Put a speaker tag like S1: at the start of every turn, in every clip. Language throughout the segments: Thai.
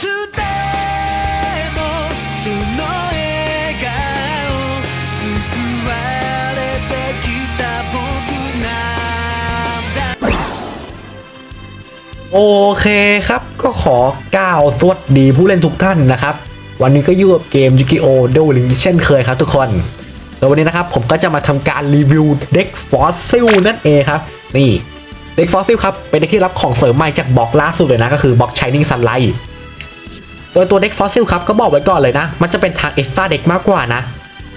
S1: つでもその笑顔救われてきた僕なんだ
S2: โอเคครับ ก็ขอกล่าวสวัสดีผู้เล่นทุกท่านนะครับ วันนี้ก็อยู่กับเกมยูกิโอเดวิลิงเช่นเคยครับทุกคนแล้ววันนี้นะครับผมก็จะมาทำการรีวิวเด็กฟอสซิลนั่นเองครับ นี่เด็กฟอสซิลครับ เป็นเด็กที่รับของเสริมใหม่จากบล็อกล่าสุดเลยนะ ก็คือบล็อกชายนิ่งซันไลท์ โดยตัวเด็กฟอสซิลครับก็บอกไว้ก่อนเลยนะ มันจะเป็นทางเอ็กซ์ตร้าเด็กมากกว่านะ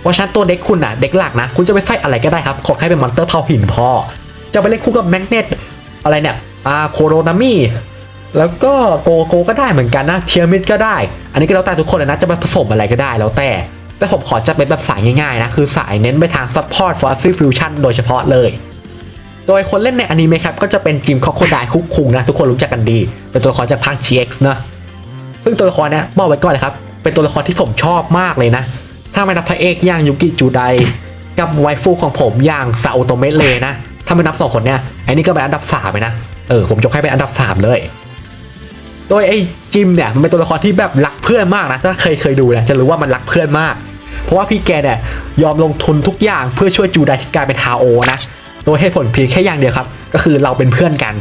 S2: เพราะฉะนั้นตัวเด็กคุณอะเด็กหลักนะ คุณจะไปไฟอะไรก็ได้ครับ ขอแค่เป็นมอนเตอร์เผาหินพอ จะไปเล่นคู่กับแมกเนตอะไรเนี่ยอ่าโคโรนามิแล้วก็โกโก้ก็ได้เหมือนกันนะเทียมิดก็ได้ อันนี้ก็แล้วแต่ทุกคนเลยนะจะมาผสมอะไรก็ได้แล้วแต่ แต่ผมขอจะเป็นแบบสายง่ายๆนะคือสายเน้นไปทาง Support f o r c e Fusion โดยเฉพาะเลยโดยคนเล่นในอนิเมะครับก็จะเป็นจิมคอโคไดคุกคุงนะ ทุกคนรู้จักกันดี เป็นตัวละครจากภาค GX เนะ ซึ่งตัวละครเนี้ยบอกไว้ก่อนเลยครับ เป็นตัวละครที่ผมชอบมากเลยนะ ถ้าไม่นับพระเอกอย่างยุกิจูไดกับไวฟูของผมอย่างซาโอโตเมะเลยนะ ถ้าไม่นับสองคนเนี้ยไอ้นี่ก็เป็นอันดับสามเลยนะ เออผมยกให้เป็นอันดับสามเลย โดยไอ้จิมเนี่ยมันเป็นตัวละครที่แบบรักเพื่อนมากนะ ถ้าเคยเคยดูเนี่ยจะรู้ว่ามันรักเพื่อนมาก เพราะว่าพี่แกเนี่ยยอมลงทุนทุกอย่างเพื่อช่วยจูไดที่กลายเป็นฮาโอนะโดยเหตุผลเพียงแค่อย่างเดียวครับ ก็คือเราเป็นเพื่อนกัน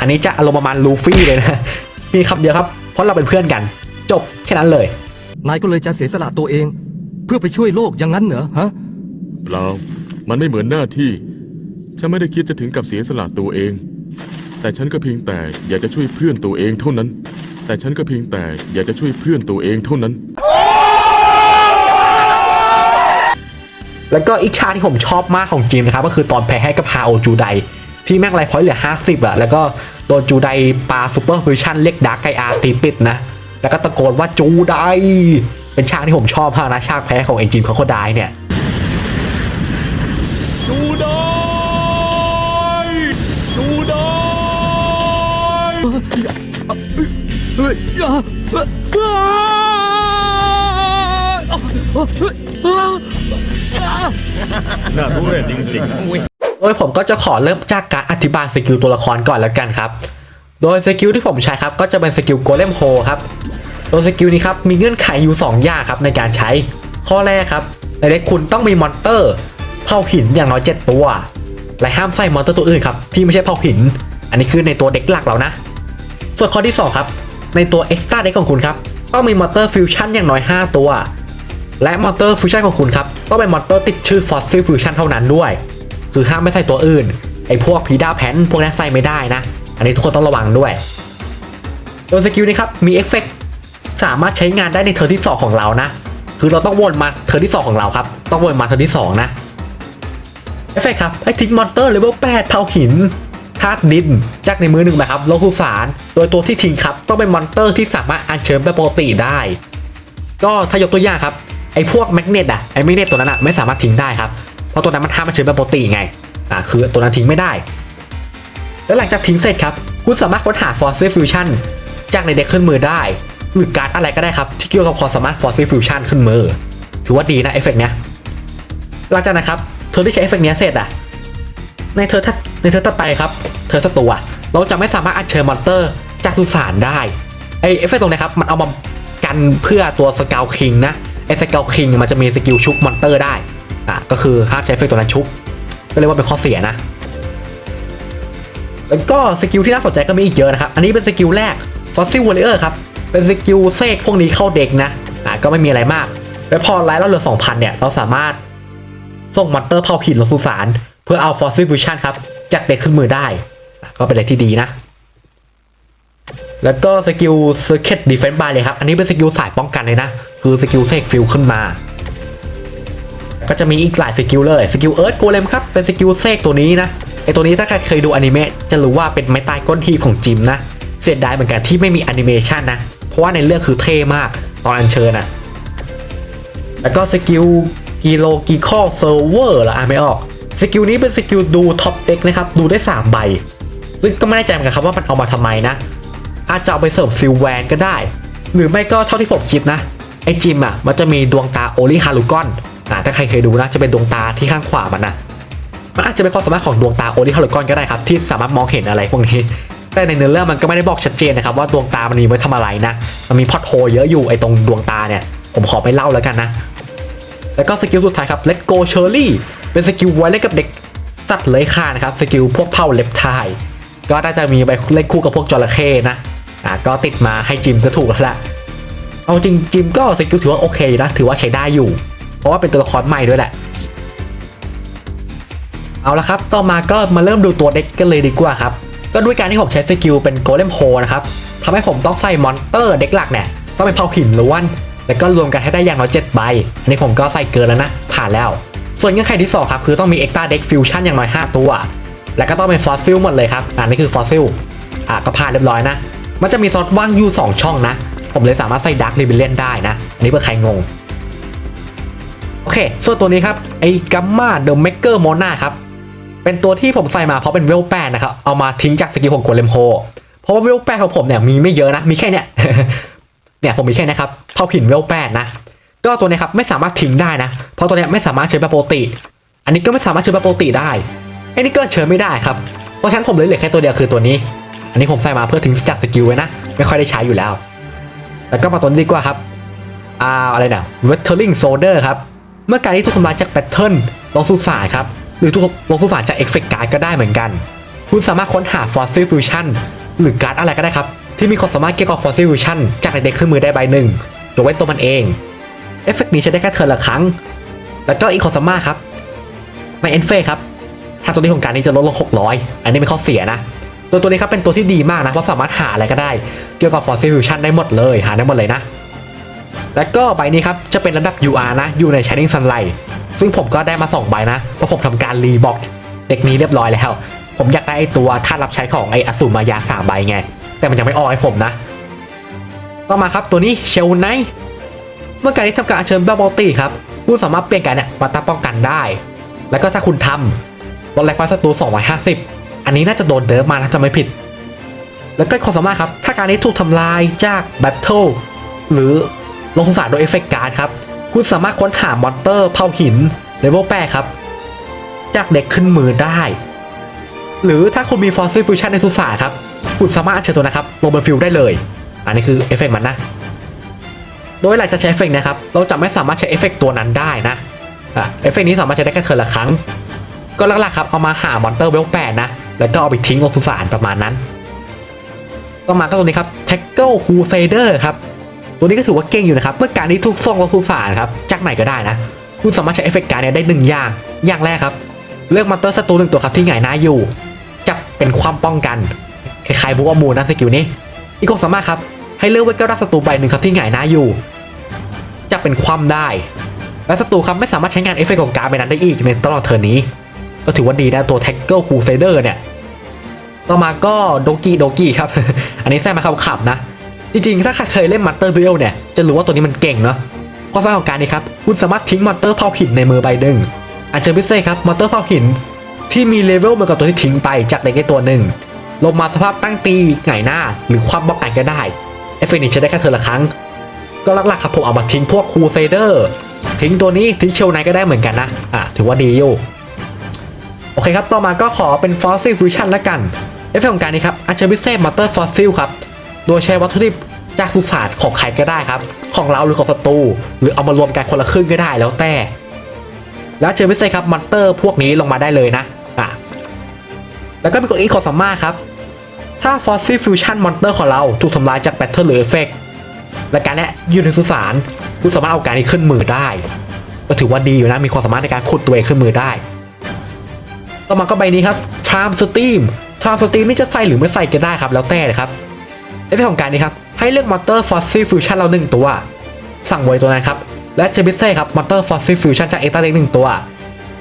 S2: อันนี้จะอารมณ์ประมาณลูฟี่เลยนะมีคำเดียวครับ ราะเราเป็นเพื่อนกัน จบแค่นั้นเลย
S3: นายก็เลยจะเสียสละตัวเอง เพื่อไปช่วยโลกอย่างนั้นเหรอฮะ
S4: เปล่ามันไม่เหมือนหน้าที่ ฉันไม่ได้คิดจะถึงกับเสียสละตัวเอง แต่ฉันก็เพียงแต่อยากจะช่วยเพื่อนตัวเองเท่านั้น แต่ฉันก็เพียงแต่อยากจะช่วยเพื่อนตัวเองเท่านั้น
S2: แล้วก็อีกชาที่ผมชอบมากของจิมนะครับก็คือตอนแพ้ให้กับฮาโอจูได ที่แม่งไลฟ์พอยต์เหลือ 50อะแล้วก็โดนจูไดปาซูเปอร์ฟิวชั่นเรียกดาร์กไกอาตีปิดนะ แล้วก็ตะโกนว่าจูได เป็นฉากที่ผมชอบมากนะฉากแพ้ของเอนจิมเขาโคไดเนี่ย
S4: จูไดจูได
S3: เฮ้ยอะอะ
S4: น่าทุเรศจริงๆ
S2: โดยผมก็จะขอเริ่มจากการอธิบายสกิลตัวละครก่อนแล้วกันครับ โดยสกิลที่ผมใช้ครับก็จะเป็นสกิลโกเลมโฮครับโดยสกิลนี้ครับมีเงื่อนไขอยู่ 2 อย่างครับในการใช้ ข้อแรกครับในเด็กคุณต้องมีมอนเตอร์เผ่าหินอย่างน้อย 7 ตัว และห้ามใส่มอนเตอร์ตัวอื่นครับที่ไม่ใช่เผ่าหิน อันนี้คือในตัวเด็กหลักเรานะ ส่วนข้อที่ 2 ครับ ในตัว Extra เด็กของคุณครับต้องมีมอนเตอร์ฟิวชั่นอย่างน้อย 5 ตัว และมอนเตอร์ฟิวชั่นของคุณครับต้องเป็นมอนเตอร์ติดชื่อ Fossil Fusion เท่านั้นด้วย คือห้ามไม่ใส่ตัวอื่น ไอ้พวกพีดาแพนพวกนี้ใส่ไม่ได้นะ อันนี้ทุกคนต้องระวังด้วยโดยสกิลนี้ครับ มีเอฟเฟกต์สามารถใช้งานได้ในเทอร์ที่ 2 ของเรานะ คือเราต้องวนมาเทอร์ที่ 2 ของเราครับ ต้องวนมาเทอร์ที่ 2 นะเอฟเฟกต์ครับให้ทิ้งมอนเตอร์เลเวล8เผาหินธาตุดินจากในมือหนึ่งนะครับโลกุสารโดยตัวที่ทิ้งครับ ต้องเป็นมอนเตอร์ที่สามารถอัญเชิญแบบปกติได้ ก็ถ้ายกตัวอย่างครับไอ้พวกแมกเนตอะไอ้แมกเนตตัวนั้นอะไม่สามารถทิ้งได้ครับ ราะตัวนั้นมันห้ามอัญเชิญแบบปกติไงอ่าคือตัวนั้นทิ้งไม่ได้ แล้วหลังจากทิ้งเสร็จครับ คุณสามารถค้นหา Fossil Fusion จากในเด็กขึ้นมือได้ หรือการ์ดอะไรก็ได้ครับที่เกี่ยวกับความสามารถ Fossil Fusion ขึ้นมือ ถือว่าดีนะเอฟเฟกต์เนี้ยหลังจากนั้นครับเธอที่ใช้เอฟเฟกต์เนี้ยเสร็จอะในเธอถ้าในเธอต่อไปครับ เธอสตัวเราจะไม่สามารถอัญเชิญมอนเตอร์จากสุสานได้ไอเอฟเฟกต์ตรงนี้ครับมันเอามากันเพื่อตัวสกาวคิงนะไอสกาวคิงมันจะมีสกิลชุบมอนเตอร์ได้ อะก็คือห้ามใช้เฟกต์ตัวนั้นชุบ ก็เรียกว่าเป็นข้อเสียนะ แล้วก็สกิลที่น่าสนใจก็มีอีกเยอะนะครับ อันนี้เป็นสกิลแรก Fossil Warrior ครับ เป็นสกิลเซกพวกนี้เข้าเด็กนะอะก็ไม่มีอะไรมาก แล้วพอไลท์เราเหลือ2,000เนี่ยเราสามารถส่งมอนเตอร์เผาผิดลงสุสานเพื่อเอา Fossil Fusion ครับจากเด็กขึ้นมือได้ ก็เป็นอะไรที่ดีนะ แล้วก็สกิล Circuit Defense Bar เลยครับ อันนี้เป็นสกิลสายป้องกันเลยนะ คือสกิลเซกฟิลขึ้นมา ก็จะมีอีกหลายสกิลเลยสกิลเอิร์ธโกเลมครับเป็นสกิลเซกตัวนี้นะไอตัวนี้ถ้าใครเคยดูอนิเมะจะรู้ว่าเป็นไม้ตายก้นทีของจิมนะเสียดายเหมือนกันที่ไม่มีแอนิเมชันนะเพราะว่าในเรื่องคือเท่มากตอนอัญเชิญนะแล้วก็สกิลกิโลกิคอเซิร์ฟเวอร์ละอ่านไม่ออกสกิลนี้เป็นสกิลดูท็อปเด็กนะครับดูได้ 3 ใบ ซึ่งก็ไม่แน่ใจเหมือนกันครับว่ามันเอามาทำไมนะ อาจจะเอาไปเสริมซิลแวนก็ได้ หรือไม่ก็เท่าที่ผมคิดนะ ไอจิมอะมันจะมีดวงตาโอลิฮารุกอน ถ้าใครเคยดูนะจะเป็นดวงตาที่ข้างขวามันนะมันอาจจะเป็นความสามารถของดวงตาโอลิฮารุกอนก็ได้ครับที่สามารถมองเห็นอะไรพวกนี้แต่ในเนื้อเรื่องมันก็ไม่ได้บอกชัดเจนนะครับว่าดวงตามันมีไว้ทำอะไรนะมันมีพอตโฮเยอะอยู่ไอ้ตรงดวงตาเนี่ยผมขอไม่เล่าแล้วกันนะแล้วก็สกิลสุดท้ายครับ Let Go Shirley เป็นสกิลไว้เล่นกับเด็กสัตว์เลื้อยคลานนะครับสกิลพวกเผ่าเล็บไทยก็น่าจะมีไปเล่นคู่กับพวกจระเข้นะอะก็ติดมาให้จิมก็ถูกแล้วแหละเอาจริงจิมก็สกิลถือว่าโอเคนะถือว่าใช้ได้อยู่ เพราะว่าเป็นตัวละครใหม่ด้วยแหละเอาละครับต่อมาก็มาเริ่มดูตัวเด็กกันเลยดีกว่าครับก็ด้วยการที่ผมใช้สกิลเป็นโกเลมโฮนะครับทำให้ผมต้องใส่มอนเตอร์เด็กหลักเนี่ยต้องเป็นเผาหินล้วน แล้วก็รวมกันให้ได้อย่างน้อย7ใบ อันนี้ผมก็ใส่เกินแล้วนะ ผ่านแล้ว ส่วนเงื่อนไขที่สองครับคือต้องมีเอ็กตาเด็กฟิวชั่นอย่างน้อย 5 ตัว แล้วก็ต้องเป็นฟอสซิลหมดเลยครับอันนี้คือฟอสซิลอะก็ผ่านเรียบร้อยนะ มันจะมีซอสว่างอยู่2ช่องนะ ผมเลยสามารถใส่ดักลิเบเลียนได้นะ อันนี้เพื่อใครงง โอเค ส่วนตัวนี้ครับ ไอ้กัมมาเดอะเมกเกอร์โมนาครับ เป็นตัวที่ผมใส่มาเพราะเป็นเวลแปดนะครับ เอามาทิ้งจากสกิลของโกเลมโฮ เพราะว่าเวลแปดของผมเนี่ยมีไม่เยอะนะ มีแค่เนี้ยเนี่ยผมมีแค่นะครับ เผาผินเวลแปดนะ ก็ตัวนี้ครับไม่สามารถทิ้งได้นะ เพราะตัวนี้ไม่สามารถเชิญแบบปกติ อันนี้ก็ไม่สามารถเชิญแบบปกติได้ไอ้นี่ก็เชิญไม่ได้ครับ เพราะฉะนั้นผมเลยเหลือแค่ตัวเดียวคือตัวนี้ อันนี้ผมใส่มาเพื่อทิ้งจากสกิลไว้นะ ไม่ค่อยได้ใช้อยู่แล้ว แล้วก็มาตัวนี้ดีกว่าครับ อ่าอะไรนะ Weathering Soldier ครับ เมื่อการที่ถูกทำลายจากแพทเทิร์นลงสู่สารครับ หรือถูกลงสู่สารจากเอฟเฟกต์การ์ดก็ได้เหมือนกัน คุณสามารถค้นหา Fossil Fusion หรือการ์ดอะไรก็ได้ครับ ที่มีความสามารถเกี่ยวกับ Fossil Fusion จากในเด็กขึ้นมือได้ใบหนึ่งยกเว้นตัวมันเองเอฟเฟกต์นี้ใช้ได้แค่เทิร์นละครั้ง แล้วก็อีกความสามารถครับ ในเอนเฟครับถ้าตัวนี้ของการนี้จะลดลง 600 อันนี้เป็นข้อเสียนะ ตัวตัวนี้ครับเป็นตัวที่ดีมากนะ เพราะสามารถหาอะไรก็ได้ เกี่ยวกับ Fossil Fusion ได้หมดเลย หาได้หมดเลยนะ แล้วก็ใบนี้ครับจะเป็นระดับ UR นะอยู่ใน Shining Sunlight ซึ่งผมก็ได้มา2ใบนะเพราะผมทำการรีบ็อกเด็กนี้เรียบร้อยแล้ว ผมอยากได้ไอตัวท่ารับใช้ของไออสูมายาสามใบไง แต่มันยังไม่ออกให้ผมนะต่อมาครับตัวนี้เชลไนเมื่อการที่ทำการเชิญแบบปกติครับคุณสามารถเปลี่ยนการเนี่ยมาตั้งป้องกันได้ แล้วก็ถ้าคุณทำลดแรงไฟศัตรู250 อันนี้น่าจะโดนเดิมมาถ้าจะไม่ผิด แล้วก็ความสามารถครับ ถ้าการนี้ถูกทำลายจากแบทเทิลหรือ ลงสงสารโดยเอฟเฟกต์การ์ดครับ คุณสามารถค้นหามอนเตอร์เผาหินเลเวลแปครับ จากเด็กขึ้นมือได้ หรือถ้าคุณมีฟอสซิลฟิวชั่นในสุสานครับ คุณสามารถอัญเชิญตัวนะครับ ลงบนฟิลได้เลย อันนี้คือเอฟเฟกต์มันนะ โดยหลังจากใช้เอฟเฟกต์นะครับ เราจะไม่สามารถใช้เอฟเฟกต์ตัวนั้นได้นะเอฟเฟกต์นี้สามารถใช้ได้แค่เทิร์นละครั้ง ก็หลักๆครับเอามาหามอนเตอร์เวลแปนะ แล้วก็เอาไปทิ้งลงสุสานประมาณนั้น ต่อมาก็ตัวนี้ครับ Tackle Crusader ครับ ตัวนี้ก็ถือว่าเก่งอยู่นะครับ เมื่อการนี้ถูกส่งลงสุสานครับจากไหนก็ได้นะ คุณสามารถใช้เอฟเฟกต์การดเนี่ยได้หนึ่งอย่าง อย่างแรกครับ เลือกมอนเตอร์ศัตรูหนึ่งตัวครับที่หงายหน้าอยู่ จะเป็นความป้องกันคล้ายๆบุกอมูลนะสกิลนี้ อีกความสามารถครับ ให้เลือกไว้ก็รับศัตรูใบหนึ่งครับที่หงายหน้าอยู่ จะเป็นความได้ และศัตรูครับไม่สามารถใช้งานเอฟเฟกต์ของการดใบนั้นได้อีกในตลอดเทิร์นี้ ก็ถือว่าดีนะตัว Tackle Crusader เนี่ย ต่อมาก็โดกิโดกิครับ อันนี้แท้มาขับนะ จริงๆ ถ้าใครเคยเล่นมัตเตอร์ดูเอลเนี่ย จะรู้ว่าตัวนี้มันเก่งเนาะความสามารถของการนี้ครับ คุณสามารถทิ้งมอนเตอร์เผาหินในมือใบหนึ่งอาจจะพิเศษครับมอนเตอร์เผาหิน ที่มีเลเวลเหมือนกับตัวที่ทิ้งไปจากเด็กในตัวหนึ่ง ลงมาสภาพตั้งตีหงายหน้า หรือความบล็อกกันก็ได้ เอฟเฟกต์นี้ใช้ได้แค่เธอละครั้ง ก็หลักๆครับผมเอามาทิ้งพวกคูเซเดอร์ ทิ้งตัวนี้ทิ้งเชลไนก็ได้เหมือนกันนะ อะถือว่าดีอยู่ โอเคครับ ต่อมาก็ขอเป็น Fossil Fusion ละกัน เอฟเฟกต์ของการนี้ครับอัญเชิญพิเศษมอเตอร์ฟอสซิลครับ โดยใช้วัตถุดิบจากสุสานของใครก็ได้ครับ ของเราหรือของศัตรูหรือเอามารวมกันคนละครึ่งก็ได้แล้วแต่ แล้วเชิญพิเศษครับมอนเตอร์พวกนี้ลงมาได้เลยนะอะแล้วก็มีกฎอีกความสามารถครับ ถ้า Fossil Fusion Monster ของเราถูกทำลายจากแบตเทิลหรือเอฟเฟกและการเนี้ยอยู่ในสุสานคุณสามารถเอาการนี้ขึ้นมือได้ ก็ถือว่าดีอยู่นะมีความสามารถในการขุดตัวเองขึ้นมือได้ต่อมาก็ใบนี้ครับ Time Steam Time Steam นี่จะใส่หรือไม่ใส่ก็ได้ครับแล้วแต่ครับ เอฟเฟกต์ของการนี้ครับให้เลือกมอเตอร์ Fossil Fusion เราหนึ่งตัว สั่งไว้ตัวนั้นครับ และเชมิสเซ่ครับมอเตอร์ Fossil Fusion จากเอ็กตาเล็กหนึ่งตัว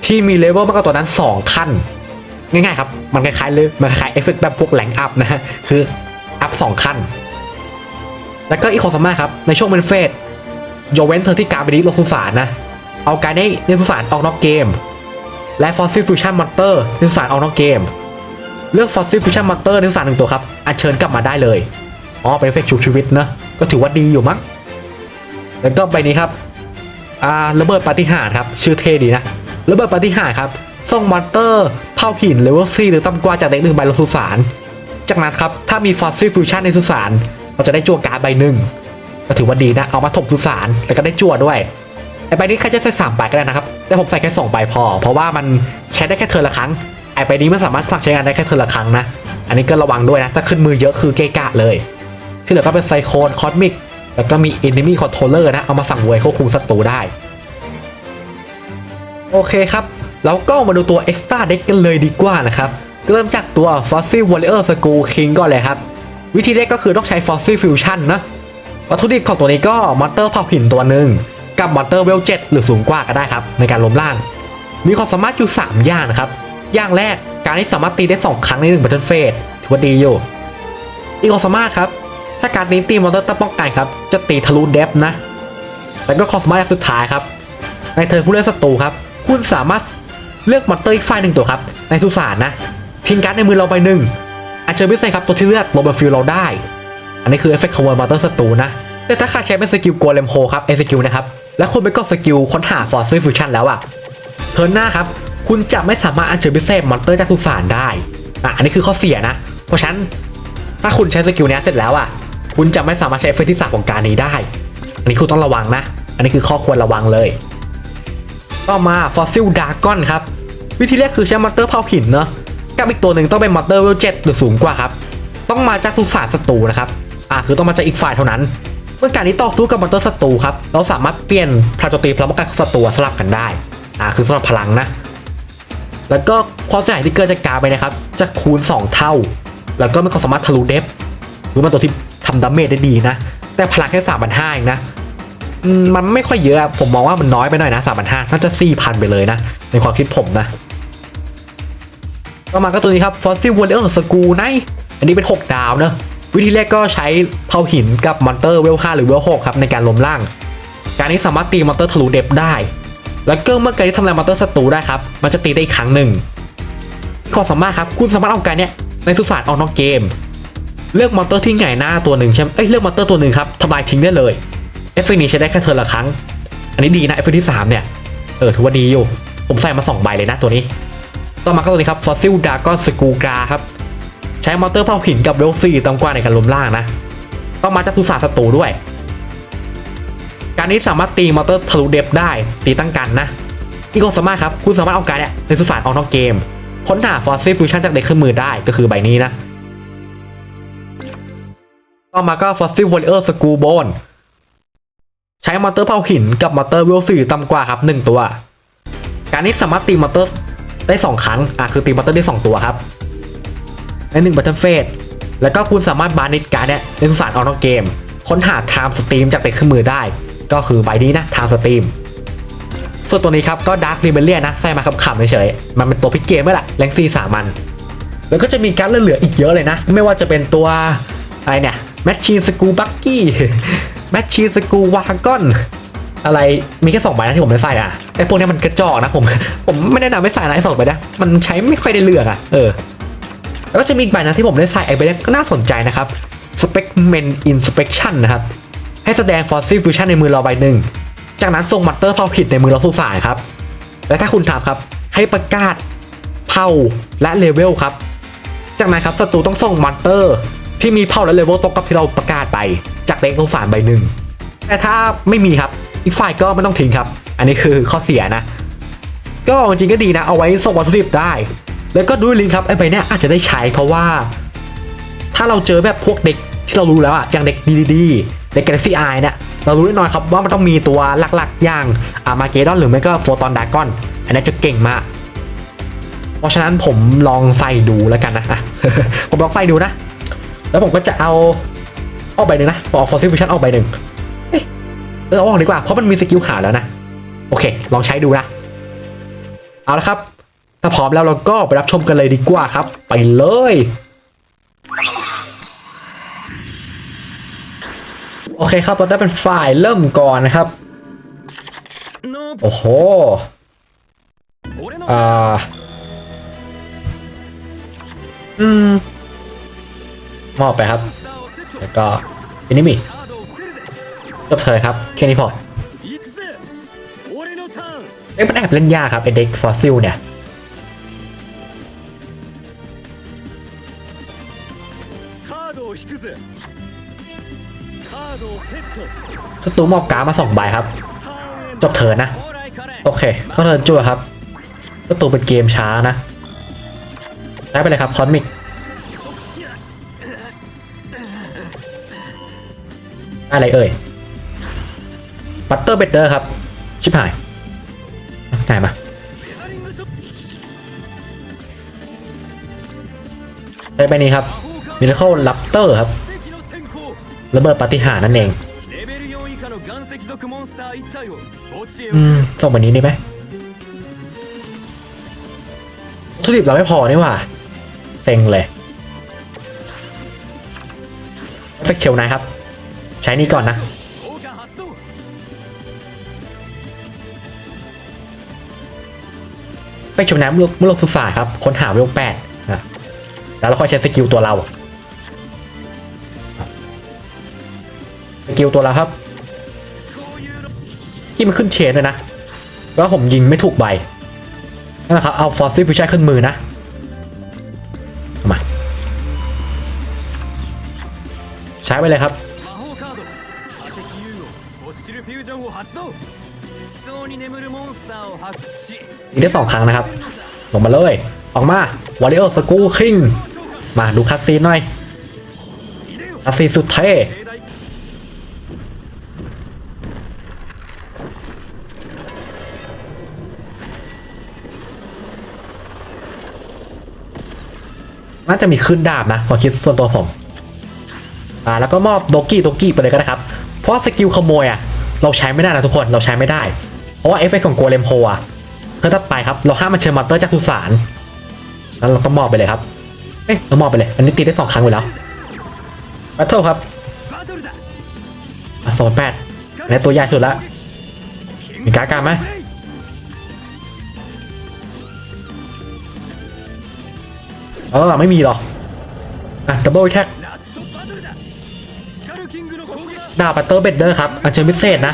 S2: ที่มีเลเวลมากกว่าตัวนั้น 2 ขั้น ง่ายๆครับ มันคล้ายๆเลยมันคล้ายเอฟเฟกต์แบบพวกแหลงอัพนะฮะคืออัพสองขั้น แล้วก็อีกความสามารถครับ ในช่วงเป็นเฟสโยเว้นเธอที่การไปนี้ลงสุสานนะเอาการได้ในสุสานออกนอกเกม และ Fossil Fusion Monster ในสุสานออกนอกเกม เลือก Fossil Fusion Monster ในสุสานหนึ่งตัวครับอัญเชิญกลับมาได้เลย อ๋อเป็นเอฟเฟกต์ชุบชีวิตนะ ก็ถือว่าดีอยู่มั้งแล้วก็ใบนี้ครับอ่าระเบิดปาฏิหาริย์ครับชื่อเท่ดีนะระเบิดปาฏิหาริย์ครับส่งมอนเตอร์เผาหินเลเวลซีหรือต่ำกว่าจากเด็กหนึ่งใบลงสุสาน จากนั้นครับถ้ามีฟอสซิลฟิวชั่นในสุสานเราจะได้จั่วการ์ดใบหนึ่งก็ถือว่าดีนะเอามาถมสุสานแล้วก็ได้จั่วด้วยไอใบนี้ใครจะใส่สามใบก็ได้นะครับ แต่ผมใส่แค่สองใบพอ เพราะว่ามันใช้ได้แค่เทอละครั้งไอใบนี้มันสามารถสั่งใช้งานได้แค่เทอละครั้งนะ อันนี้ก็ระวังด้วยนะถ้าขึ้นมือเยอะคือเกะกะเลย ที่เหลือก็เป็นไซโคนคอสมิกแล้วก็มี Enemy Controller นะ เอามาสั่งเวยควบคุมศัตรูได้ โอเคครับ แล้วก็มาดูตัว Extra Deck กันเลยดีกว่านะครับ เริ่มจากตัว Fossil Warrior Skull King ก่อนเลยครับ วิธีเล่นก็คือต้องใช้ Fossil Fusion นะ วัตถุดิบของตัวนี้ก็มอนเตอร์เผาหินตัวหนึ่ง กับมอนเตอร์เวล7หรือสูงกว่าก็ได้ครับ ในการล้มล่าง มีความสามารถอยู่ 3 อย่างนะครับ อย่างแรกการที่สามารถตีได้ 2 ครั้งใน1 Battle Phase ถือว่าดีอยู่ อีกความสามารถครับ ถ้าการนี้ตีมอนเตอร์ตั้งป้องกันครับ จะตีทะลุเดฟนะ แล้วก็ความสมารถอย่างสุดท้ายครับ ในเทิร์นผู้เล่นศัตรูครับ คุณสามารถเลือกมอนเตอร์อีกฝ่ายหนึ่งตัวครับ ในสุสานนะ ทิ้งการ์ดในมือเราไปหนึ่งอาจจะไม่ใช่ครับตัวที่เลือกลงบนฟิลเราได้ อันนี้คือเอฟเฟกต์ของมอนเตอร์ศัตรูนะ แต่ถ้าใครใช้เป็นสกิลโกเลมโฮครับไอสกิลนะครับ แล้วคุณไปกดสกิลค้นหาฟอร์ซิฟิวชั่นแล้วอะเทิร์นหน้าครับ คุณจะไม่สามารถอัญเชิญพิเศษมอนเตอร์จากสุสานได้อะอันนี้คือข้อเสียนะ เพราะฉะนั้นถ้าคุณใช้สกิลนี้เสร็จแล้วอะ คุณจะไม่สามารถใช้เอฟเฟกต์ที่สามของการนี้ได้ อันนี้คุณต้องระวังนะ อันนี้คือข้อควรระวังเลย ต่อมา Fossil Dragon ครับ วิธีแรกคือใช้มอนเตอร์เผาหินเนาะกับอีกตัวหนึ่งต้องเป็นมอนเตอร์เวลเจ็ดหรือสูงกว่าครับ ต้องมาจากสุสานศัตรูนะครับอ่าคือต้องมาจากอีกฝ่ายเท่านั้น เมื่อการนี้ต่อสู้กับมอนเตอร์ศัตรูครับเราสามารถเปลี่ยนทางโจมตีพลังป้องกันศัตรูสลับกันได้อ่าคือสลับพลังนะแล้วก็ความเสียหายที่เกิดจากการไปนะครับ จะคูณ 2 เท่า แล้วก็มีความสามารถทะลุเดฟคือมันตัวที่ ทำดาเมจได้ดีนะ แต่พลังแค่สามพันห้าเองนะมันไม่ค่อยเยอะ ผมมองว่ามันน้อยไปหน่อยนะสามพันห้าน่าจะสี่พันไปเลยนะ ในความคิดผมนะต่อมาก็ตัวนี้ครับ Fossil Warrior School ไนอันนี้เป็น 6 ดาวเนอะวิธีแรกก็ใช้เผาหินกับมอนเตอร์เวล5หรือเวล6ครับในการล้มล่าง การนี้สามารถตีมอนเตอร์ทะลุเดฟได้ แล้วก็เมื่อการที่ทำลายมอนเตอร์ศัตรูได้ครับ มันจะตีได้อีกครั้งหนึ่งข้อสามารถครับคุณสามารถเอาการเนี้ยในสุสานออกนอกเกม เลือกมอนเตอร์ที่ใหญ่หน้าตัวหนึ่งใช่ไหมเอ้ยเลือกมอนเตอร์ตัวหนึ่งครับทำลายทิ้งได้เลยเอฟเฟกต์นี้ใช้ได้แค่เทิร์นละครั้ง อันนี้ดีนะเอฟเฟกต์ที่สามเนี่ย เออถือว่าดีอยู่ ผมใส่มาสองใบเลยนะตัวนี้ ต่อมาก็ตัวนี้ครับ Fossil Dragon s k u l g r a ครับ ใช้มอเตอร์เผาหินกับเวลซีต่ำกว่าในการล้มล่างนะ ต้องมาจากทุสานศัตรูด้วย การนี้สามารถตีมอเตอร์ทะลุเดฟได้ ตีตั้งกันนะอีกความสามารถครับคุณสามารถเอาการเนี่ยในสุสานออกนอกเกม ค้นหาฟอสซิลฟิวชั่นจากเด็กขึ้นมือได้ก็คือใบนี้นะ ต่อมาก็ Fossil Warrior School Bone ใช้มอเตอร์เผาหินกับมอเตอร์เวลสี่ต่ำกว่าครับหนึ่งตัว การนี้สามารถตีมอเตอร์ได้ 2 ครั้ง อะคือตีมอเตอร์ได้ 2 ตัวครับ ในหนึ่งบัตเทิลเฟสแล้วก็คุณสามารถบานิดการ์ดเนี่ยในสุสานออกนอกเกม ค้นหาไทม์สตรีมจากเด็กขึ้นมือได้ ก็คือใบนี้นะไทม์สตรีมส่วนตัวนี้ครับก็ดาร์ครีเบเลียนะใส่มาขำๆเฉยๆมันเป็นตัวพิกเกมไม่แหละแรงซีสามัน แล้วก็จะมีการดเหลือๆอีกเยอะเลยนะ ไม่ว่าจะเป็นตัวอะไรเนี่ย แมชชีนสกูบักกี้แมชชีนสกูวากอนอะไรมีแค่สองใบนะที่ผมไม่ใส่อะไอพวกนี้มันกระจอกนะผม ผมไม่แนะนำไม่ใส่นะไอสองใบนะมันใช้ไม่ค่อยได้เลือกอะเออแล้วก็จะมีอีกใบนะที่ผมได้ใส่ไอใบนี้ก็น่าสนใจนะครับ Specmen Inspection นะครับ ให้แสดง Fossil Fusion ในมือเราใบหนึ่ง จากนั้นส่งมัตเตอร์เผาผิดในมือเราสู่สายครับ และถ้าคุณทำครับ ให้ประกาศเผาและเลเวลครับ จากนั้นครับศัตรูต้องส่งมอนเตอร์ ที่มีเผ่าและเลเวลตรงกับที่เราประกาศไปจากเด็กสู่สารใบหนึ่งแต่ถ้าไม่มีครับอีกฝ่ายก็ไม่ต้องทิ้งครับ อันนี้คือข้อเสียนะ ก็จริงก็ดีนะ เอาไว้ส่งวัตถุดิบได้ แล้วก็ด้วยลิงครับไอ้ใบเนี้ยอาจจะได้ใช้เพราะว่า ถ้าเราเจอแบบพวกเด็กที่เรารู้แล้วอะอย่างเด็กดีดีเด็ก Galaxy Eye เนี่ยเรารู้แน่นอนครับว่ามันต้องมีตัวหลักๆ อย่างอามาเกดอนหรือไม่ก็โฟตอนดากอน อันนี้จะเก่งมาก เพราะฉะนั้นผมลองใส่ดูแล้วกันนะอะผมลองใส่ดูนะ แล้วผมก็จะเอาออกใบหนึ่งนะผมเอาฟอสซิลฟิชชั่นออกใบหนึ่งเอ้ยเออเอาออกดีกว่าเพราะมันมีสกิลหาแล้วนะ โอเค ลองใช้ดูนะ เอาละครับ ถ้าพร้อมแล้วเราก็ไปรับชมกันเลยดีกว่าครับ ไปเลยโอเคครับเราได้เป็นฝ่ายเริ่มก่อนนะครับ โอ้โหอ่า อืม มอบไปครับ แล้วก็อินิมิจบเธอครับแค่นี้พอเอ้มันแอบเล่นยากครับไอเด็กฟอสซิลเนี่ยศัตรูมอบการมาสองใบครับ จบเธอนะ โอเคเขาเธอจั่วครับศัตรูเป็นเกมช้านะ ได้ไปเลยครับคอนมิก อะไรเอ่ยบัตเตอร์เบเตอร์ครับ ชิบหายจ่ายมาใช้ไปนี้ครับมิราเคิลลับเตอร์ครับระเบิดปฏิหารนั่นเองอืมส่งแบบนี้ได้ไหมทุดิบเราไม่พอนี่หว่าเซ็งเลยเฟกเชลนะครับ ช้นี้ก่อนนะ ไปชมน้ำมุโลกสุสาครับค้นหาเวลแปดแล้วเราค่อยใช้สกิลตัวเรา สกิลตัวเราครับ ที่มันขึ้นเชนเลยนะว่าผมยิงไม่ถูกใบนั่นะครับ เอาฟอสซิลพิชัยขึ้นมือนะมา ใช้ไปเลยครับ มีได้สองครั้งนะครับ ลงมาเลย ออกมาวอลเลอร์สกูคิงมาดูคัสซีนหน่อยคัสซีสุดเท่น่าจะมีขึ้นดาบนะควมคิดส่วนตัวผมอ่าแล้วก็มอบโดกี้โดกี้ไปเลยก็ได้ครับ เพราะสกิลขโมยอะ เราใช้ไม่ได้นะทุกคนเราใช้ไม่ได้ เพราะว่าเอฟเฟกของโกเลมโพอะเพื่อถ้าไปครับ เราห้ามมันเชิญมอนเตอร์จากทุสานแล้วเราต้องมอบไปเลยครับเฮ้ยเรามอบไปเลย อันนี้ตีได้สองครั้งอยู่แล้วบัตเทิลครับสองแปดนี่ตัวใหญ่สุดละมีการ์การไหมแล้เราไม่มีหรออะดับเบิลแท็กดาบัตเตอร์เบดเดอร์ครับ อันเชิญพิเศษนะ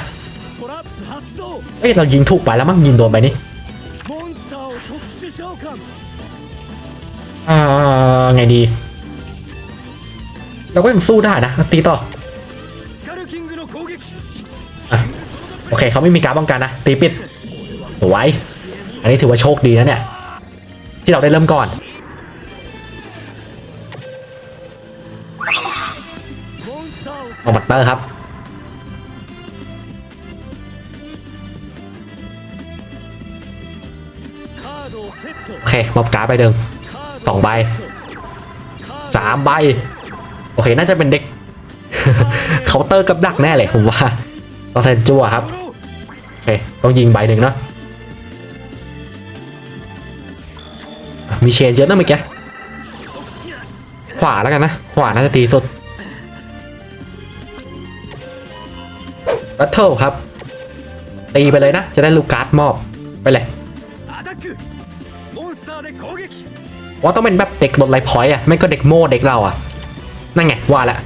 S2: เอ้ยเรายิงถูกไปแล้วมั้งยิงโดนไปนี่อ่าไงดี เราก็ยังสู้ได้นะตีต่อโอเคเขาไม่มีการป้องกันนะตีปิดสวยอันนี้ถือว่าโชคดีนะเนี่ย ที่เราได้เริ่มก่อนออกมัตเตอร์ครับ เคมอบการ์ดไปห
S1: นึ่ง
S2: สองใบสามใบ โอเค น่าจะเป็นเด็กเคาน์เตอร์กับดักแน่เลยผมว่าต้องแทนจั่วครับ โอเค ต้องยิงใบหนึ่งเนาะมีเชนเยอะนะเมื่อกี้ขวาแล้วกันนะ ขวาน่าจะตีสุดบัตเทิลครับ ตีไปเลยนะ จะได้ลูกการ์ดมอบไปเลย ว่าต้องเป็นแบบเด็กบนไลพอยต์อะไม่ก็เด็กโม่เด็กเราอะนั่นไงว่าละ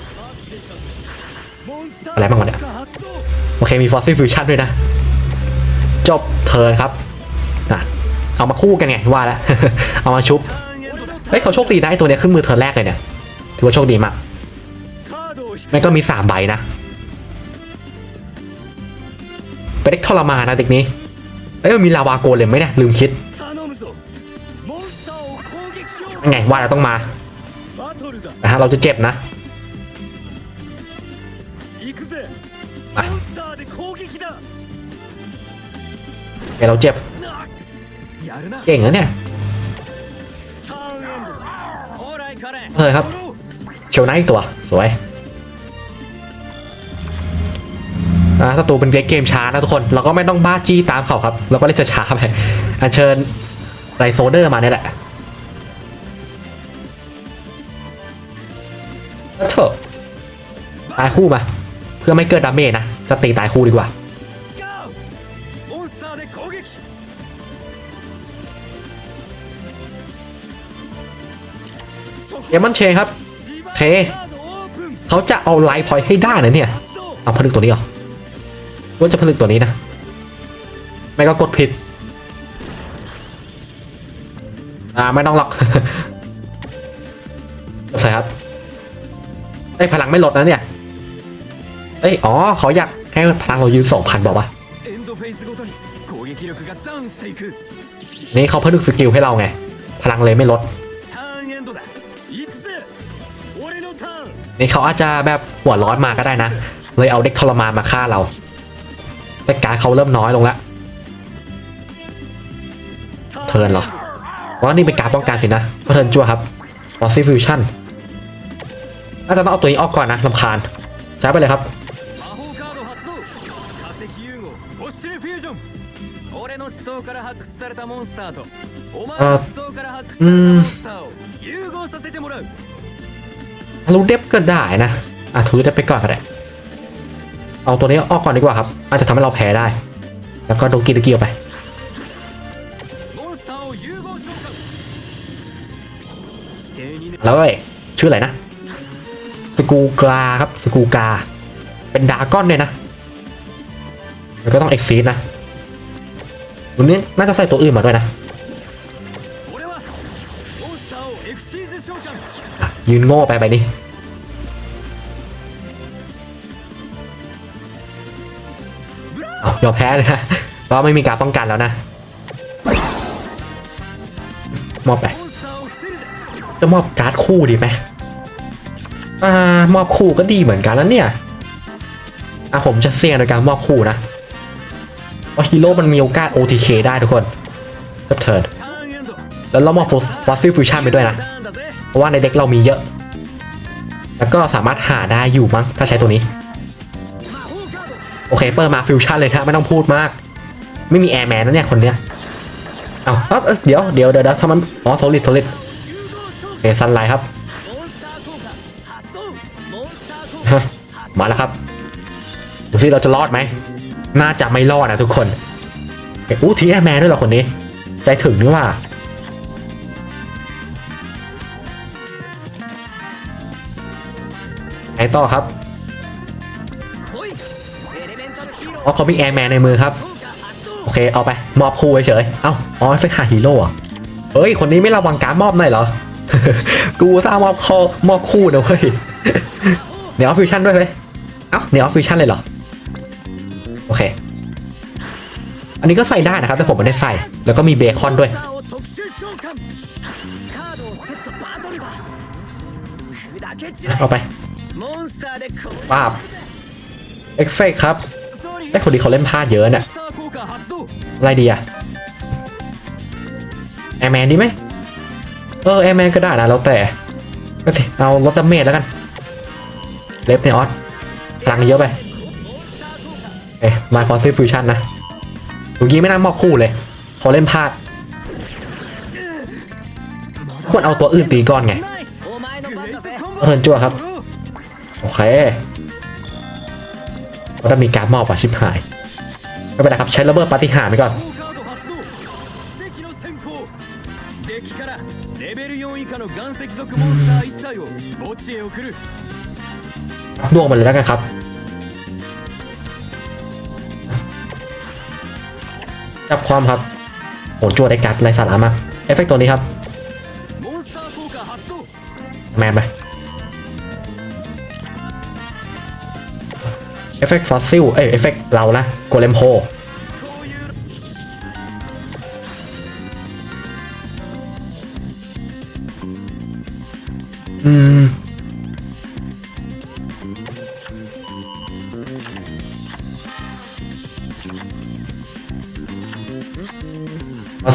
S2: อะไรบ้างวะเนี่ยโอเคมีฟอสซิลฟิวชั่นด้วยนะ จบเทิร์นครับนะเอามาคู่กันไงว่าแล้ว เอามาชุบ เฮ้ยเขาโชคดีนะไอตัวเนี้ยขึ้นมือเทิร์นแรกเลยเนี่ยถือว่าโชคดีมากม่ก็มีสามใบนะเป็นเด็กทรมานนะเด็กนี้เอ้ยมีลาวาโกเลยไหมเนี่ยลืมคิด ไงว่าเราต้องมานะฮะเราจะเจ็บนะเอเราเจ็บเก่งนะเนี่ยเฮ้ยครับเชลไนต์ตัวสวยนะศัตรูเป็นเกมช้านะทุกคนเราก็ไม่ต้องบ้าจี้ตามเขาครับเราก็เล่นช้าไปอัญเชิญไลโซเดอร์มาเนี่ยแหละ ตายคู่มา เพื่อไม่เกิดดาเมจนะจะตีตายคู่ดีกว่าเดมอนเชนครับเทเขาจะเอาไลท์พอยต์ให้ได้นะเนี่ย เอาผลึกตัวนี้เหรอว่าจะผลึกตัวนี้นะ ไม่ก็กดผิด อ่าไม่ต้องหรอกใส่ครับได้พลังไม่ลดนะเนี่ย เอ้ย อ๋อ เขาอยากให้พลังเรายืมสองพันบอกว่านี่เขาเพนึกสกิลให้เราไง พลังเลยไม่ลด นี่เขาอาจจะแบบหัวร้อนมาก็ได้นะ เลยเอาเด็กทรมานมาฆ่าเรา แต่การเขาเริ่มน้อยลงแล้วเทินเหรอว่านี่เป็นการป้องกันสินะเทินจั่วครับออซิฟิวชั่นน่าจะต้องเอาตัวนี้ออกก่อนนะลำคาญใช้ไปเลยครับ
S1: 発掘されたモンスターとお前の地層から発掘されたモンスターを融合させてもらう
S2: ทะลุเด็บก็ได้นะอะทะลุเด็บไปก่อนก็ได้เอาตัวนี้ออกก่อนดีกว่าครับอาจจะทำให้เราแพ้ได้ แล้วก็โดนกีดกีออกไปแล้วเอ้ยชื่ออะไรนะสกูกาครับสกูกา เป็นดาก้อนเนี่ยนะแล้วก็ต้องเอ็กซ์ฟีดนะ วันนี้น่าจะใส่ตัวอื่นมาด้วยนะยืนโง่ไปไปดิยอมแพ้เลยนะเราไม่มีการป้องกันแล้วนะมอบไปจะมอบการ์ดคู่ดีไหมอ่ามอบคู่ก็ดีเหมือนกันแล้วเนี่ยอะผมจะเสี่ยงในการมอบคู่นะ ว่าฮิโร่มันมีโอกาส OTK ได้ทุกคนก็เถิดแล้วเรามาฟอสซิลฟิวชั่นไปด้วยนะ เพราะว่าในเด็กเรามีเยอะ แล้วก็สามารถหาได้อยู่มั้งถ้าใช้ตัวนี้ โอเคเปิดมาฟิวชั่นเลยนะไม่ต้องพูดมาก ไม่มีแอร์แมนนะเนี่ยคนเนี้ยเอาเดี๋ยวเดี๋ยวเดี๋ยวถ้ามันอ๋อโซลิดโซลิดเอซันไลครับมาแล้วครับดูสิเราจะรอดไหม น่าจะไม่รอดนะทุกคนอู้ทีแอแมนด้วยเหรอคนนี้ ใจถึงนี่ว่า ไอต่อครับอ๋อเขามีแอร์แมนในมือครับ โอเคเอาไป มอบคู่เฉยเอ้าอ๋อเฟคหาฮีโร่อะเฮ้ย คนนี้ไม่ระวังการมอบหน่อยเหรอ กูสร้างมอบคอมอบคู่นะเว้ยเดี๋ยออฟฟิวชั่นด้วยไหมเอ้าเดี๋ยออฟฟิวชั่นเลยเหรอ อันนี้ก็ใส่ได้นะครับ แต่ผมไม่ได้ใส่ แล้วก็มีเบคอนด้วย เอาไปป้าบเอ็กเฟกครับไอ้คนนี้เขาเล่นพลาดเยอะเนี่ยอะไรดีอะแอร์แมนดีไหมเออแอร์แมนก็ได้นะแล้วแต่ก็สิเอาลดดาเมจแล้วกัน เล็บเนี่ออสพลังเยอะไป เอ๊ะมาฟอนซิฟิวชั่นนะ ดูกี้ไม่น่ามอกคู่เลยเขาเล่นพลาดควรเอาตัวอื่นตีก่อนไงเอินจั่วครับ โอเคก็จะมีการมอบอะชิบหาย ไม่เป็นไรครับ ใช้ระเบิดปฏิหารไปก่อนดวงมัเลยแล้วกันครับ จับความครับโหจั่วได้การ์ดไรสาระมากเอฟเฟกตัวนี้ครับแมนไปเอฟเฟกฟอสซิลเอ้ยเอฟเฟกเรานะโกเลมโฮอืม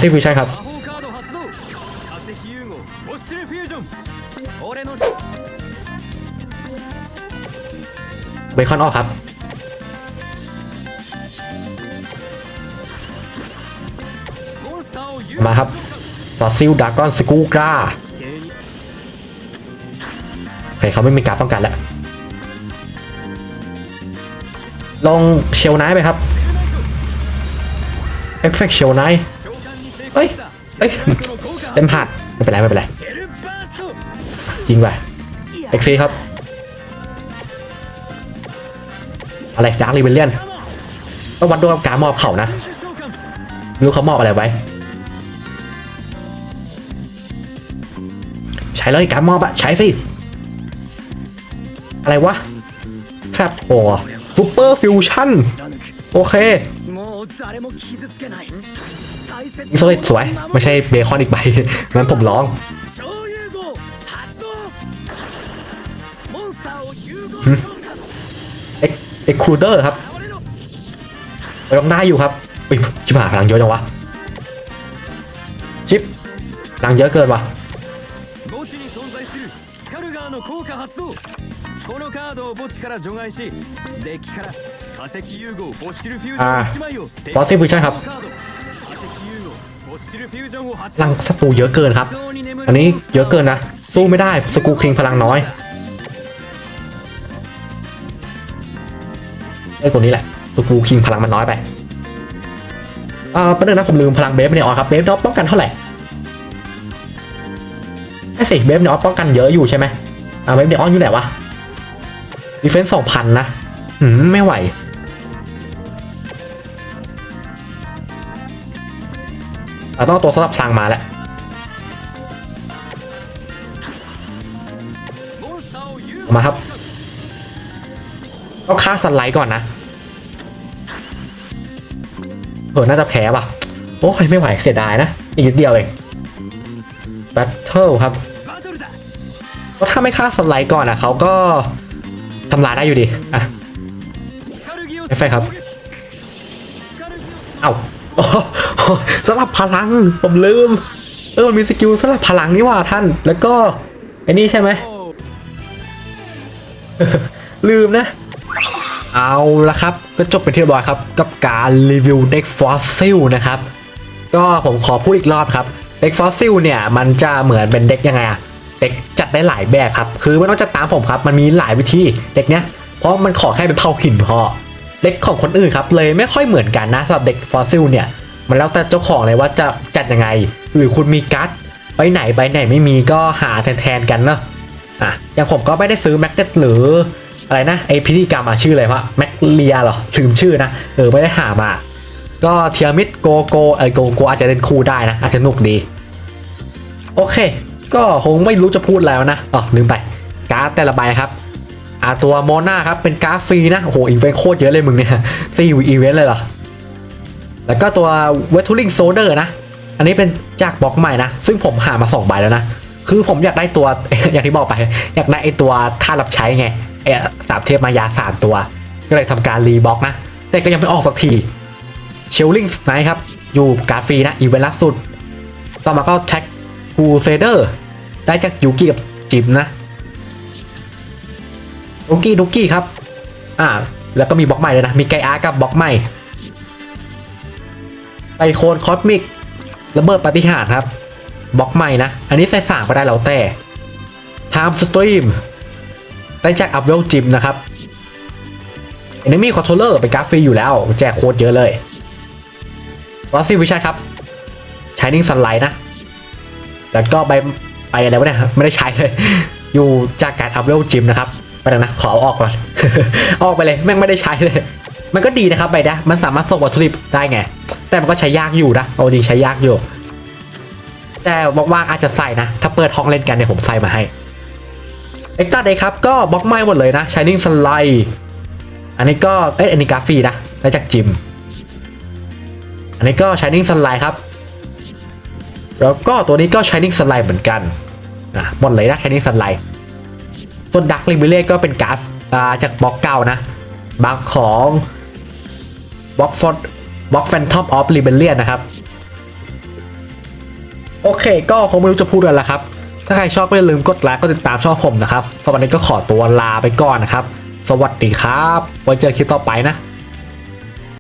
S2: ซิฟิวใช่ครับเบคอนออกครับมาครับลอซิลดากอนสกูกราโอเคเขาไม่มีการป้องกันแล้วลองเชลไนท์ไปครับ เอฟเฟกเชลไนท์ เอ้ยเป็นผ่านไม่เป็นไรไม่เป็นไรยิงไปเอ็กซีครับ อะไรดาร์ครีเวลเลียนต้องวัดด้วยการมอบเขานะรู้เขามอบอะไรไว้ ใช้เลยการมอบอะใช้สิ อะไรวะแทบโอ้ซูเปอร์ฟิวชั่น โอเค
S1: もう誰も傷つけない大切
S2: อิโซเลตสวย ไม่ใช่เบคอนอีกใบ งั้นผมร้อง
S1: 超融合発動モンスターを融合召喚
S2: เอ็กเอ็กครูเดอร์ครับ
S1: 倒れろ
S2: ยังได้อยู่ครับอุ้ยชิบหายพลังเยอะจังวะ ชิปพลังเยอะเกินวะ
S1: 墓地に存在するスカルガーの効果発動このカードを墓地から除外しデッキから化石融合ボシルフュージョン1枚を
S2: บอสซิฟิวชั่นครับ พลังศัตรูเยอะเกินครับ อันนี้เยอะเกินนะ สู้ไม่ได้สกูคิงพลังน้อยไอ้ตัวนี้แหละสกูคิงพลังมันน้อยไปอ่าประเด็นนะผมลืมพลังเบฟเนี่ยออกครับเบฟเนาะป้องกันเท่าไหร่ไอ้สิเบฟเนี่ยป้องกันเยอะอยู่ใช่ไหมอ่าเบฟเนี่ยออนอยู่ไหนวะดีเฟนส์สองพันนะ หืมไม่ไหว เราต้องตัวสำหรับพลังมาแล้วมาครับต้องฆ่าสไลด์ก่อนนะเออน่าจะแพ้ป่ะ โอ้ยไม่ไหวเสียดายนะ อีกนิดเดียวเองแบทเทิลครับก็ถ้าไม่ฆ่าสไลด์ก่อนอะเขาก็ทำลายได้อยู่ดี อะเฟครับ เอา้า สลับพลังผมลืม เออมันมีสกิลสลับพลังนี่ว่าท่าน แล้วก็ไอ้นี่ใช่ไหมลืมนะ เอาละครับ ก็จบไปที่เรียบร้อยครับ กับการรีวิวเด็กฟอสซิลนะครับ ก็ผมขอพูดอีกรอบครับเด็กฟอสซิลเนี่ยมันจะเหมือนเป็นเด็กยังไงอะเด็กจัดได้หลายแบบครับ คือไม่ต้องจะตามผมครับ มันมีหลายวิธีเด็กเนี้ย เพราะมันขอแค่เป็นเผาหินพอเด็กของคนอื่นครับเลยไม่ค่อยเหมือนกันนะสำหรับเด็กฟอสซิลเนี่ย มันแล้วแต่เจ้าของเลยว่าจะจัดยังไงหรือคุณมีการ์ดใบไหนใบไหนไม่มีก็หาแทนๆกันเนาะอะอย่างผมก็ไม่ได้ซื้อแม็กเนตหรืออะไรนะไอพิธีกรรมอะชื่ออะไรวะแม็กเลียเหรอลืมชื่อนะเออไม่ได้หามา ก็เทียมิดโกโกเออโกโกอาจจะเล่นคู่ได้นะ อาจจะนุกดี โอเค ก็คงไม่รู้จะพูดแล้วนะอ๋อลืมไปการ์ดแต่ละใบครับอ่าตัวโมนาครับเป็นการ์ดฟรีนะโอ้โหอีเวนต์โคตรเยอะเลยมึงเนี่ยซีวีอีเวนต์เลยเหรอ แล้วก็ตัวเวทูลิงโซเดอร์นะ อันนี้เป็นจากบล็อกใหม่นะ ซึ่งผมหามาสองใบแล้วนะ คือผมอยากได้ตัว อย่างที่บอกไป อยากได้ไอตัวท่ารับใช้ไงไอสามเทพมายาสามตัว ก็เลยทำการรีบล็อกนะ แต่ก็ยังไม่ออกสักที เชลลิงสไนครับ อยู่การฟรีนะ อีเวนต์ล่าสุด ต่อมาก็แท็กคูเซเดอร์ ได้จากยูกิกับจิมนะดุกี้ดุกี้ครับ อ่า แล้วก็มีบล็อกใหม่เลยนะ มีไกอาร์กับบล็อกใหม่ ไอโคนคอสมิกระเบิดปฏิหารครับบล็อกใหม่นะ อันนี้ใส่สามก็ได้แล้วแต่ Time Stream ได้จากอัพเวลจิมนะครับ Enemy Controller เป็นกราฟฟรีอยู่แล้ว แจกโคตรเยอะเลย w a s ซี่วิชั n ครับ Shining Sunlight นะ แล้วก็ไปไปอะไรวะเนี่ยไม่ได้ใช้เลย อยู่จากการอัพเวลจิมนะครับไปนะขอออกก่อน ออกไปเลยแม่งไม่ได้ใช้เลย มันก็ดีนะครับใบนะมันสามารถส่งวัตถุดิบได้ไง แต่มันก็ใช้ยากอยู่นะเอาจริงใช้ยากอยู่ แต่ว่างๆอาจจะใส่นะ ถ้าเปิดห้องเล่นกันเนี่ยผมใส่มาให้เอ็กตาเดย์ครับก็บล็อกไม้หมดเลยนะ Shining Sunlight อันนี้ก็เอ้ยอันนี้กราฟีนะได้จากจิม อันนี้ก็ Shining Sunlight ครับ แล้วก็ตัวนี้ก็ Shining Sunlight เหมือนกันนะหมดเลยนะ Shining Sunlight ส่วนดักลิมิเล่ก็เป็นกาฟอ่าจากบล็อกเก่านะบางของ บล็อกฟอร์บล็อกแฟนทอมออฟลิเบเลียนนะครับ โอเคก็คงไม่รู้จะพูดอะไรแล้วครับ ถ้าใครชอบก็อย่าลืมกดไลค์ก็ติดตามช่องผมนะครับสำหรับวันนี้ก็ขอตัวลาไปก่อนนะครับ สวัสดีครับ ไว้เจอคลิปต่อไปนะ